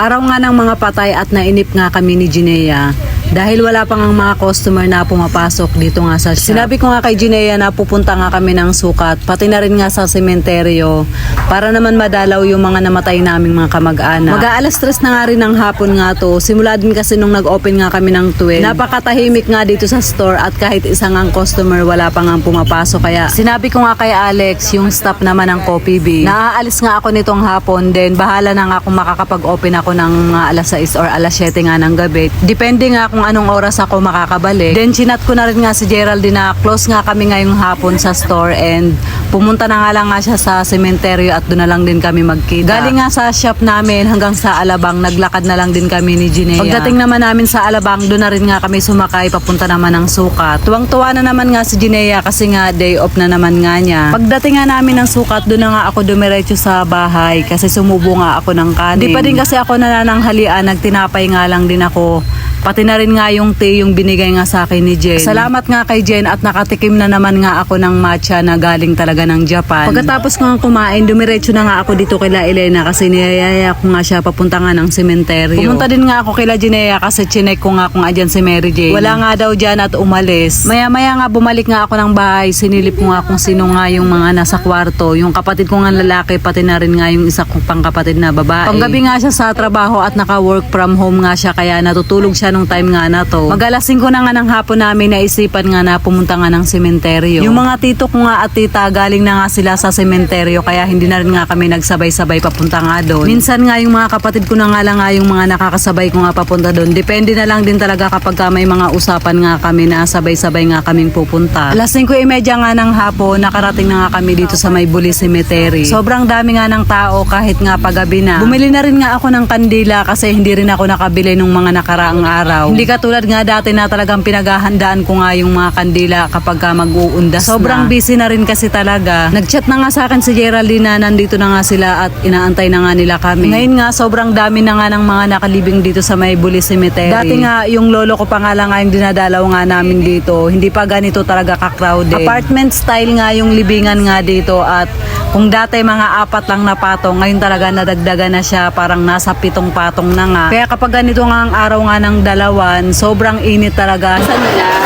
Araw nga ng mga patay at nainip nga kami ni Ginea dahil wala pang ang mga customer na pumapasok dito nga sa shop. Sinabi ko nga kay Ginea na pupunta nga kami ng sukat, pati na rin nga sa sementeryo para naman madalaw yung mga namatay naming mga kamag-anak. Mag-aalas stress na nga rin ng hapon nga to. Simula din kasi nung nag-open nga kami ng 12. Napakatahimik nga dito sa store at kahit isang ang customer wala pa nga pumapasok. Kaya sinabi ko nga kay Alex, yung staff naman ng Coffee Bee, naaalis nga ako nitong hapon then bahala na nga kung makakapag-open ako ng mga alas 6 or alas 7 nga ng gabi. Depende nga kung anong oras ako makakabalik. Then chinat ko na rin nga si Geraldine na close nga kami ngayong hapon sa store and pumunta na nga lang nga siya sa sementeryo at doon na lang din kami magkita. Galing nga sa shop namin hanggang sa Alabang, naglakad na lang din kami ni Ginea. Pagdating naman namin sa Alabang, doon na rin nga kami sumakay papunta naman ng sukat. Tuwang-tuwa na naman nga si Ginea kasi nga day off na naman nga niya. Pagdating nga namin ng sukat, doon na nga ako dumiretso sa bahay kasi sumubo nga ako ng kanin. Di pa din kasi ako nanananghalian, nagtinapay nga lang din ako. Pati na rin nga yung tea yung binigay nga sa akin ni Jen. Salamat nga kay Jen at nakatikim na naman nga ako ng matcha na galing talaga ng Japan. Pagkatapos ko nga kumain, dumiretso na nga ako dito kila Elena kasi niyayaya ko nga siya papunta nga ng sementeryo. Pumunta din nga ako kila Jinea kasi chinek ko nga kung adyan si Mary Jane. Wala nga daw dyan at umalis. Maya-maya nga bumalik nga ako ng bahay, sinilip ko nga kung sino nga yung mga nasa kwarto. Yung kapatid ko nga lalaki, pati na rin nga yung isa kong pangkapatid na babae. Panggabi nga siya sa trabaho at naka-work from home nga siya kaya natutulog siya nung time nga na to. Mag-alas 5 na nga ng hapon namin naisipan nga na pumunta nga ng sementeryo. Yung mga tito ko nga at tita galing na nga sila sa sementeryo kaya hindi na rin nga kami nagsabay-sabay papunta nga doon. Minsan nga yung mga kapatid ko na nga lang nga yung mga nakakasabay ko nga papunta doon. Depende na lang din talaga kapag ka may mga usapan nga kami na sabay-sabay nga kaming pupunta. Alas 5.30 nga ng hapon, nakarating na nga kami dito sa may Buli Cemetery. Sobrang dami nga ng tao kahit nga paggabi na. Bumili na rin nga ako ng kandila kasi hindi rin ako nakabili nung mga nakaraang araw. Hindi katulad nga dati na talagang pinaghahandaan ko nga yung mga kandila kapag ka mag-uundas Sobrang busy na rin kasi talaga. Nag-chat na nga sa akin si Geraldine na nandito na nga sila at inaantay na nga nila kami. Ngayon nga sobrang dami na nga ng mga nakalibing dito sa may Buli Cemetery. Dati nga yung lolo ko pa nga lang nga yung dinadalaw nga namin dito. Hindi pa ganito talaga ka-crowded. Apartment style nga yung libingan nga dito at kung dati mga apat lang na patong, ngayon talaga nadagdagan na siya parang nasa pitong patong na nga. Kaya kapag ganito nga ang araw nga ng dalawan, sobrang init talaga.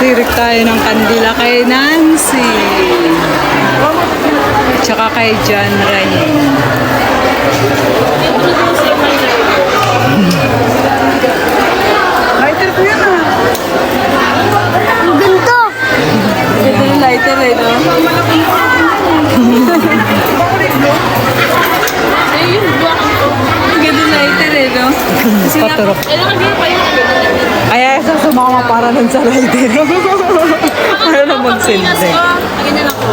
Tirik tayo ng kandila kay Nancy. Tsaka kay John Ray. Lighter ko yan ah. Ganito. Ito yung lighter eh, no? Lighter eh, no? Paturok. Kaya isa sumama para nun sa lighter. Para naman silde. Ganyan ako.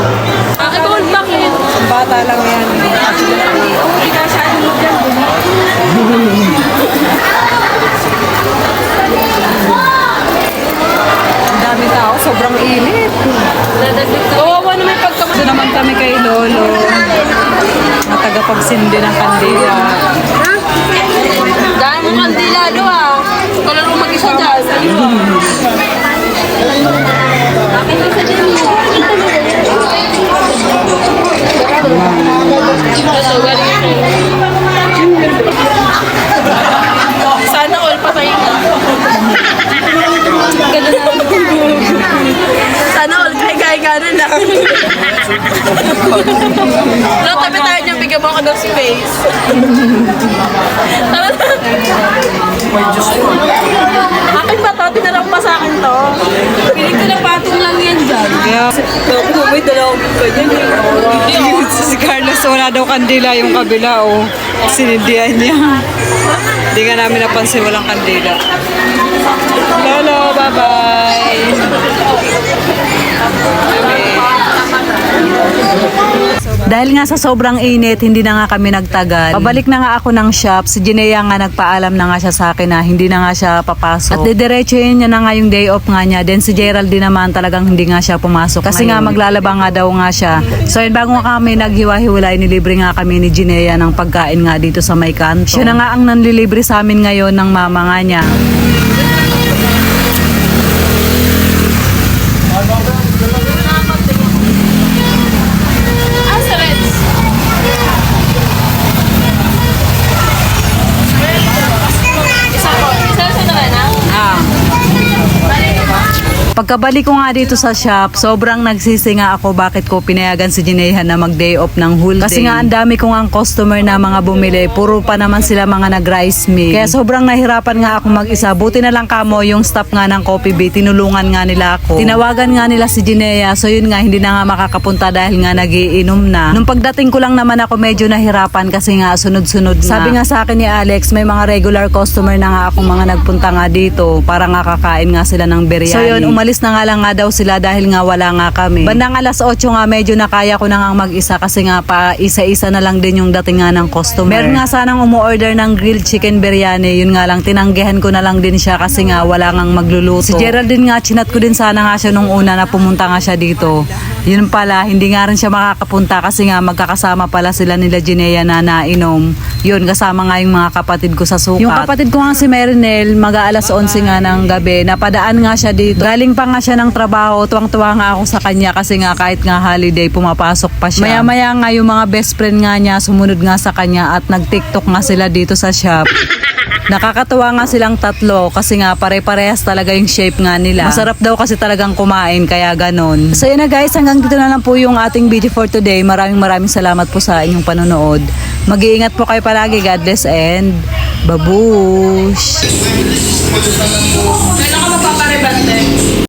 Ah, ikaw ang bakit? Ang bata lang yan. Hindi ka sa ano. Ang dami tao, sobrang init. Kawawa naman pagka... Ito naman kami kay Lolo. Na tagapagsindi ng kandila mo kandila, do ah. Ikaw lang mag-isa dyan. Bakit isa dyan mo? Sana all pa sa'yo na. Ganda na. Sana all kay kay gano'n lang. No, tabi tayo bigyan mo ako ng space. Tara na. Akin ba to? Tinarap pa sa akin to. Piling ko na patong lang yan dyan. Kaya, Ako, may dalawang eh. Hindi oh. si Carlos wala daw kandila yung kabila oh. Sinindihan niya. Hindi nga namin napansin walang kandila. Lolo, bye-bye. Dahil nga sa sobrang init, hindi na nga kami nagtagal. Pabalik na nga ako ng shop. Si Jinea nga nagpaalam na nga siya sa akin na hindi na nga siya papasok. At didiretsuhin niya na nga yung day off nga niya. Then si Geraldine naman talagang hindi nga siya pumasok. Kasi nga maglalaba nga daw nga siya. So yun, bago nga kami naghiwa-hiwalay, nilibre nga kami ni Jinea ng pagkain nga dito sa may kanto. Siya na nga ang nanlilibre sa amin ngayon ng mama nga niya. Pagkabalik ko nga dito sa shop, sobrang nagsisi nga ako bakit ko pinayagan si Jinehan na mag-day off ng whole day. Kasi nga ang dami ko nga ang customer na mga bumili, puro pa naman sila mga nag-rice mill. Kaya sobrang nahirapan nga ako mag-isa. Buti na lang kamo yung staff nga ng Coffee Bay, tinulungan nga nila ako. Tinawagan nga nila si Jinea, so yun nga hindi na nga makakapunta dahil nga nagiinom na. Nung pagdating ko lang naman ako medyo nahirapan kasi nga sunod-sunod na. Sabi nga sa akin ni Alex, may mga regular customer na nga akong mga nagpunta nga dito para nga kakain nga sila ng biryani. So yun, umalis na nga lang nga daw sila dahil nga wala nga kami. Bandang alas 8 nga medyo nakaya ko na nga mag-isa kasi nga pa isa-isa na lang din yung dating nga ng customer. Meron nga sanang umu-order ng grilled chicken biryani. Yun nga lang, tinanggihan ko na lang din siya kasi nga wala ngang magluluto. Si Geraldine nga, chinat ko din sana nga siya nung una na pumunta nga siya dito. Yun pala, hindi nga rin siya makakapunta kasi nga magkakasama pala sila nila Jinea na nainom. Yun, kasama nga yung mga kapatid ko sa sukat. Yung kapatid ko nga si Merinel, mag-aalas 11 nga ng gabi, napadaan nga siya dito. Galing pa nga siya ng trabaho, tuwang-tuwa nga ako sa kanya kasi nga kahit nga holiday, pumapasok pa siya. Maya-maya nga yung mga best friend nga niya, sumunod nga sa kanya at nag-tiktok nga sila dito sa shop. Nakakatuwa nga silang tatlo kasi nga pare-parehas talaga yung shape nga nila. Masarap daw kasi talagang kumain kaya ganon. So yun na guys, hanggang dito na lang po yung ating video for today. Maraming maraming salamat po sa inyong panonood. Mag-iingat po kayo palagi. God bless and babush! Kailan ka magpaparebante?